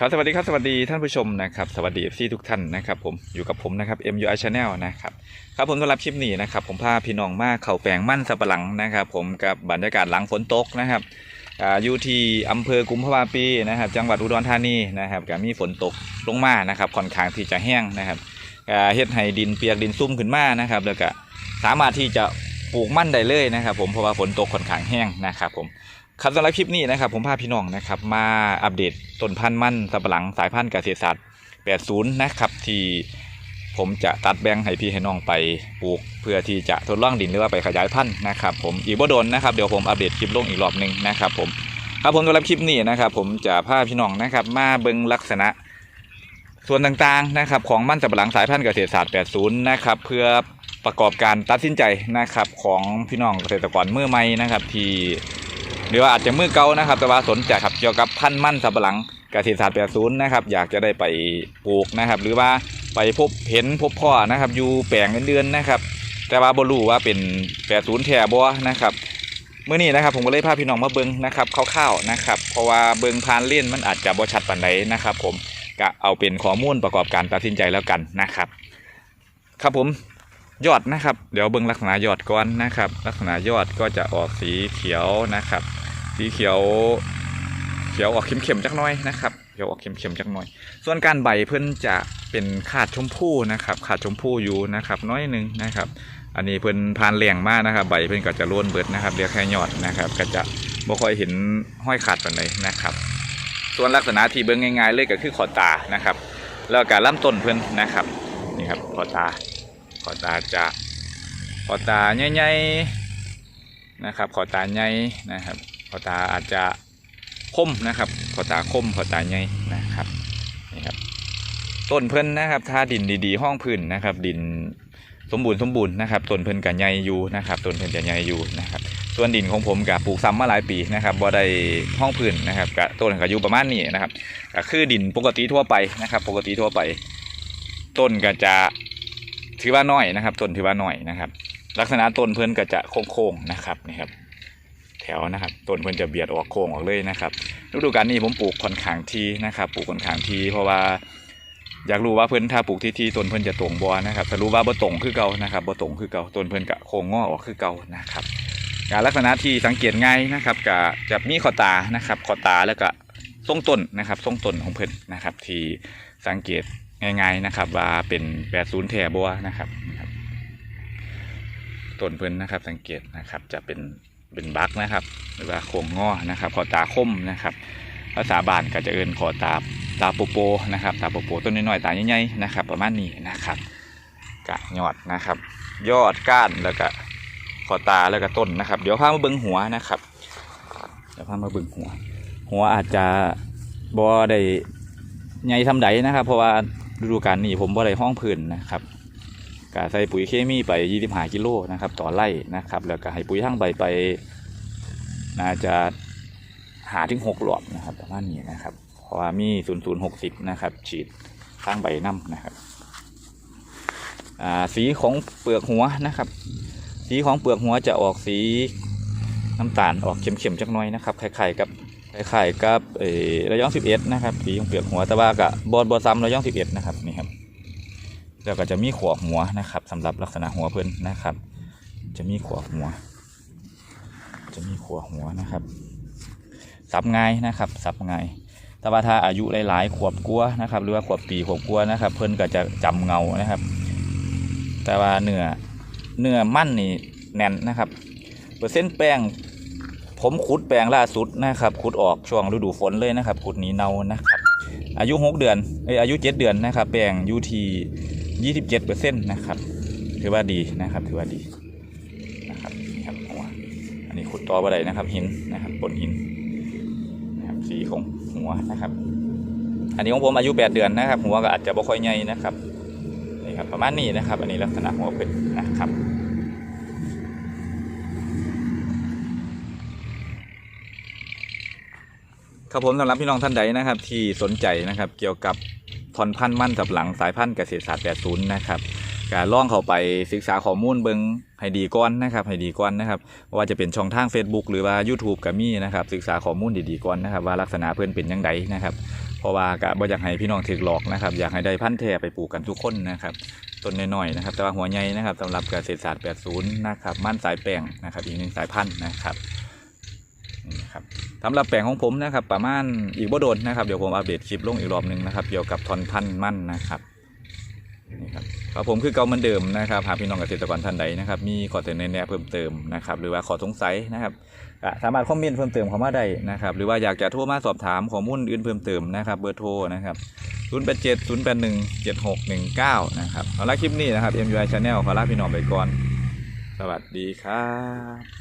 ครับสวัสดีครับสวัสดีท่านผู้ชมนะครับสวัสดีซีทุกท่านนะครับผมอยู่กับผมนะครับ MUI Channel นะครับครับผมสำหรับคลิปนี้นะครับผมพาพี่น้องมาเข่าแปลงมั่นสับปะหลังนะครับ ผมกับบรรยากาศหลังฝนตกนะครับอ่าอยู่ที่อำเภอกุมภาวาปีนะครับ จังหวัดอุดรธานีนะครับก็มีฝนตกลงมานะครับค่อนข้างที่จะแห้งนะครับเฮ็ดให้ดินเปียกดินซุ่มขึ้นมานะครับ แล้วก็สามารถที่จะปลูกมั่นได้เลยนะครับ ผมเพราะว่าฝนตกค่อนข้างแห้งนะครับผม ครับสำหรับคลิปนี้นะครับผมพาพี่น้องนะครับมาอัปเดตต้นพันธุ์มันสับปะหลังสายพันธุ์เกษตรศาสตร์ 80 นะครับที่ผมจะตัดแบ่งให้พี่ให้น้องไปปลูก เพื่อที่จะทดลองดินหรือว่าไปขยายพันธุ์นะครับผมอีกบ่โดนนะครับเดี๋ยวผมอัปเดตคลิปลงอีกรอบหนึ่งนะครับผมครับผมสำหรับคลิปนี้นะครับผมจะพาพี่น้องนะครับมาเบิ่งลักษณะ ส่วนต่างๆนะครับของมันสับปะหลังสายพันธุ์เกษตรศาสตร์ 80 นะครับเพื่อประกอบการตัดสินใจนะครับของพี่น้องเกษตรกรมือใหม่นะครับที่ หรือว่าอาจจะมือเก่านะครับ แต่ว่าสนใจครับเกี่ยวกับพันธุ์มันสับปะหลังเกษตรศาสตร์80นย์นะครับอยากจะได้ไปปลูกนะครับ หรือว่าไปพบเห็นพบพ่อนะครับ อยู่แปลงเดือนๆนะครับ แต่ว่าบรูว่าเป็น80แท้บ่นะครับเมื่อนี้นะครับผมก็เลยพาพี่น้องมาเบิ่งนะครับคร่าวๆนะครับ เพราะว่าเบิ่งผ่านเล่นมันอาจจะบ่ชัดปานใดนะครับ ผมก็เอาเป็นข้อมูลประกอบการตัดสินใจแล้วกันนะครับ ครับผมยอดนะครับ เดี๋ยวเบิ่งลักษณะยอดก่อนนะครับ ลักษณะยอดก็จะออกสีเขียวนะครับ สีเขียวเขียวออกเข้มๆจักน่อยนะครับเขียวออกเข้มๆจักน่อย ส่วนการใบเพิ่อนจะเป็นขาดชมพู่นะครับ ขาดชมพู่อยู่นะครับน้อยนึงนะครับ อันนี้เพิ่อนผ่านแรงมากนะครับ ใบเพิ่อนก็จะร่วนเบิดนะครับเรียกแค่ยอดนะครับ ก็จะบ่ค่อยเห็นห้อยขาดปานใดนนะครับ ส่วนลักษณะที่เบิ่งง่ายๆเลยก็คือขอตานะครับ แล้วก็ลำต้นเพิ่อนนะครับนี่ครับขอตาขอตาจะขอตาใหญ่ๆนะครับขอตาใหญ่นะครับ ขอตาอาจจะคมนะครับขอตาคมขอตาใหญ่นะครับนี่ครับต้นเพิ่นนะครับถ้าดินดีๆ ห้องพื้นนะครับ ดินสมบูรณ์สมบูรณ์นะครับต้นเพิ่นกับใหญ่อยู่นะครับต้นเพิ่นจะใหญ่อยู่นะครับส่วนดินของผมกับปลูกซ้ำมาหลายปีนะครับบ่ได้ห้องพื้นนะครับกับต้นก็อยู่ประมาณนี้นะครับก็คือดินปกติทั่วไปนะครับ ปกติทั่วไป ต้นก็จะถือว่าน้อยนะครับ ต้นถือว่าน้อยนะครับ ลักษณะต้นเพิ่นก็จะโค้งๆนะครับนี่ครับ ถวนะครับต้นเพิ่นจะเบียดออกโค้งออกเลยนะครับฤดูกาลนี้ผมปลูกค่อนข้างทีนะครับปลูกค่อนข้างทีเพราะว่าอยากรู้ว่าเพิ่นถ้าปลูกที่ที่ต้นเพิ่นจะตรงบ่นะครับถ้ารู้ว่าบ่ตรงคือเก่านะครับบ่ตรงคือเก่าต้นเพิ่นก็โค้งงอออกคือเก่านะครับการลักษณะที่สังเกตง่ายนะครับก็จะมีขอตานะครับขอตาแล้วก็ทรงต้นนะครับทรงต้นของเพิ่นนะครับ ที่สังเกตง่ายๆนะครับ ว่าเป็นแปดศูนย์แถบัวนะครับนะครับต้นเพิ่นนะครับสังเกตนะครับจะเป็น เป็นบักนะครับ หรือว่าโค้งงอนะครับขอตาคมนะครับภาษาบานก็จะเอินขอตาตาโปโปนะครับ ตาโปโปต้นน้อยๆตาใหญ่ๆนะครับ ประมาณนี้นะครับกะยอดนะครับ ยอดก้านแล้วก็ขอตาแล้วก็ต้นนะครับ เดี๋ยวพามาเบิ้งหัวนะครับเดี๋ยวพามาเบิ้งหัว หัวอาจจะบ่ได้ใหญ่ทำใดนะครับ เพราะว่าฤดูกาลนี้ผมบ่ได้ห้องพื้นนะครับ กะใส่ปุ๋ยเคมีไป25กิโลนะครับ ต่อไร่นะครับ แล้วก็ให้ปุ๋ยทั้งใบไป น่าจะหาถึงหกหลอดนะครับประมาณนี้นะครับเพราะว่ามีศูนย์ศูนย์หกสิบนะครับ ฉีดข้างใบน้ำนะครับสีของเปลือกหัวนะครับ สีของเปลือกหัวจะออกสีน้ำตาลออกเข้มๆจักหน่อยนะครับคล้ายๆกับคล้ายๆกับเออระยองสิบเอ็ดนะครับสีของเปลือกหัวแต่ว่ากับบอลบอซ้ำระยองสิบเอ็ดนะครับนี่ครับ แล้วก็จะมีขวบหัวนะครับสำหรับลักษณะหัวเพิ่นนะครับ จะมีขวบหัว จะมีขวบหัวนะครับสับง่ายนะครับสับง่ายแต่ว่าถ้าอายุหลายๆ ขวบกลัวนะครับ หรือว่าขวบปีขวบกลัวนะครับ เพิ่นก็จะจำเงานะครับ แต่ว่าเนื้อเนื้อมั่นนี่แน่นนะครับเปอร์เซ็นต์แป้งผมขุดแปลงล่าสุดนะครับขุดออกช่วงฤดูฝนเลยนะครับขุดหนีเนานะครับ อายุ 6 เดือนเอยอายุ 7 เดือนนะครับ แปลงอยูที 27เปอร์เซ็นต์นะครับ ถือว่าดีนะครับ ถือว่าดีนะครับนี่ครับหัวอันนี้ขุดต่อไปได้นะครับ หินนะครับบนหินนะครับสีของหัวนะครับ อันนี้ของผมอายุ 8 เดือนนะครับ หัวก็อาจจะบ่ค่อยใหญ่นะครับนี่ครับประมาณนี้นะครับ อันนี้ลักษณะหัวเป็นนะครับครับผมสำหรับพี่น้องท่านใดนะครับ ที่สนใจนะครับ เกี่ยวกับ พรพันธุ์มั่นสับหลังสายพันธุ์เกษตรศาสตร์ 80 นะครับการล่องเข้าไปศึกษาข้อมูลเบิงให้ดีก่อนนะครับให้ดีก่อนนะครับว่าจะเป็นช่องทาง Facebook หรือว่า YouTube ก็มีนะครับศึกษาข้อมูลดีๆก่อนนะครับว่าลักษณะเพื่อนเป็นยังไงนะครับเพราะว่าก็บ่อยากให้พี่น้องถือหลอกนะครับอยากให้ได้พันธุ์แท้ไปปลูกกันทุกคนนะครับต้นน้อยๆนะครับแต่ว่าหัวใหญ่นะครับสำหรับเกษตรศาสตร์ 80 นะครับมั่นสายแป้งนะครับอีกหนึ่งสายพันธุ์นะครับนี่ครับ สำหรับแปลงของผมนะครับประมาณอีกบ่โดนนะครับเดี๋ยวผมอัปเดตคลิปลงอีกรอบหนึ่งนะครับเกี่ยวกับทอนพันมั่นนะครับนี่ครับครับผมคือเก่าเหมือนเดิมนะครับหากพี่น้องเกษตรกรท่านใดนะครับมีข้อเสนอแนะเพิ่มเติมนะครับหรือว่าขอสงสัยนะครับสามารถคอมเมนต์เพิ่มเติมเข้ามาได้นะครับหรือว่าอยากจะโทรมาสอบถามข้อมูลอื่นเพิ่มเติมนะครับเบอร์โทรนะครับ0 8 7 0 8 1 7 6 1 9นะครับเอาละคลิปนี้นะครับ MUI Channel ขอลาพี่น้องไปก่อน สวัสดีครับ